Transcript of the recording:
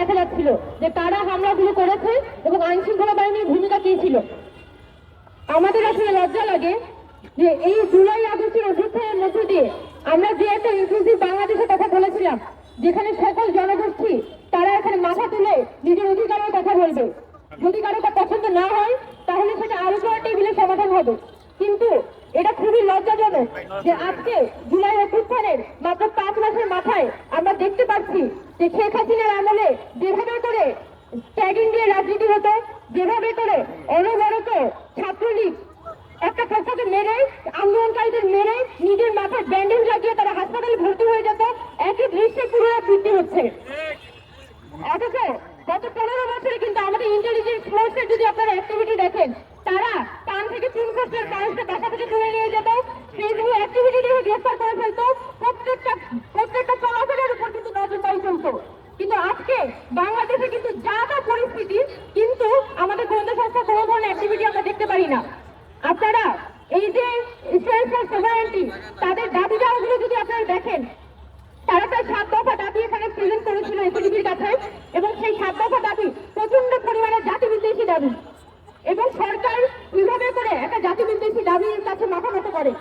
দেখা যাচ্ছিল যে কারা হামলাগুলো করেছে এবং আইন শৃঙ্খলা বাহিনীর ভূমিকা কি ছিল। আমাদের আসলে লজ্জা লাগে যে এই জুলাই আগস্টের অভ্যুত্থানের মধ্য দিয়ে আমরা যে একটা ইনক্লুসিভ বাংলাদেশের কথা বলেছিলাম, যেখানে সকল জনগোষ্ঠী তারা এখানে মাথা তুলে নিজের অধিকারের কথা বলবে। যদি কারও পছন্দ না হয়, তাহলে সেটা আলোচনা টেবিলে সমাধান হবে। কিন্তু এটা খুবই লজ্জাজনক যে আজকে জুলাই অভ্যুত্থানের মাত্র পাঁচ মাসের মাথায় আমরা দেখতে পাচ্ছি যে শেখ হাসিনার আমলে যেভাবে করে ট্যাগিং দিয়ে রাজনীতি হতো, যেভাবে করে অনবরত ছাত্রলীগ একটা পক্ষকে মেরে, আন্দোলনকারীদের মেরে নিজের মাথায় ব্যান্ডেজ লাগিয়ে তারা হাসপাতালে ভর্তি হয়ে যেত, একই দৃশ্যে পুনরাবৃত্তি হচ্ছে। অথচ গত পনেরো বছরে কিন্তু আমাদের ইন্টেলিজেন্স ফোর্সের যদি আপনারা অ্যাক্টিভিটি দেখেন, তারা কান থেকে চুন করছে মানুষকে বাসা থেকে তুলে নিয়ে যেত। ফেসবুক অ্যাক্টিভিটি দেখে গ্রেফতার করে বাংলাদেশে কিন্তু যা যা পরিস্থিতি, কিন্তু আমাদের গোয়েন্দা সংস্থা কোনো ধরনের অ্যাক্টিভিটি আমরা দেখতে পারি না। আপনারা এই যে ইসরায়েল সোভারেন্টি তাদের দাবি দাওয়াগুলো যদি আপনারা দেখেন, তারা তার সাত দফা দাবি এখানে প্রেজেন্ট করেছিল এসডিপির কাছে, এবং সেই সাত দফা দাবি প্রচণ্ড পরিমাণে জাতি বিদ্বেষী দাবি। এবং সরকার কীভাবে করে একটা জাতি বিদ্বেষী দাবির কাছে মাথা মতো করে।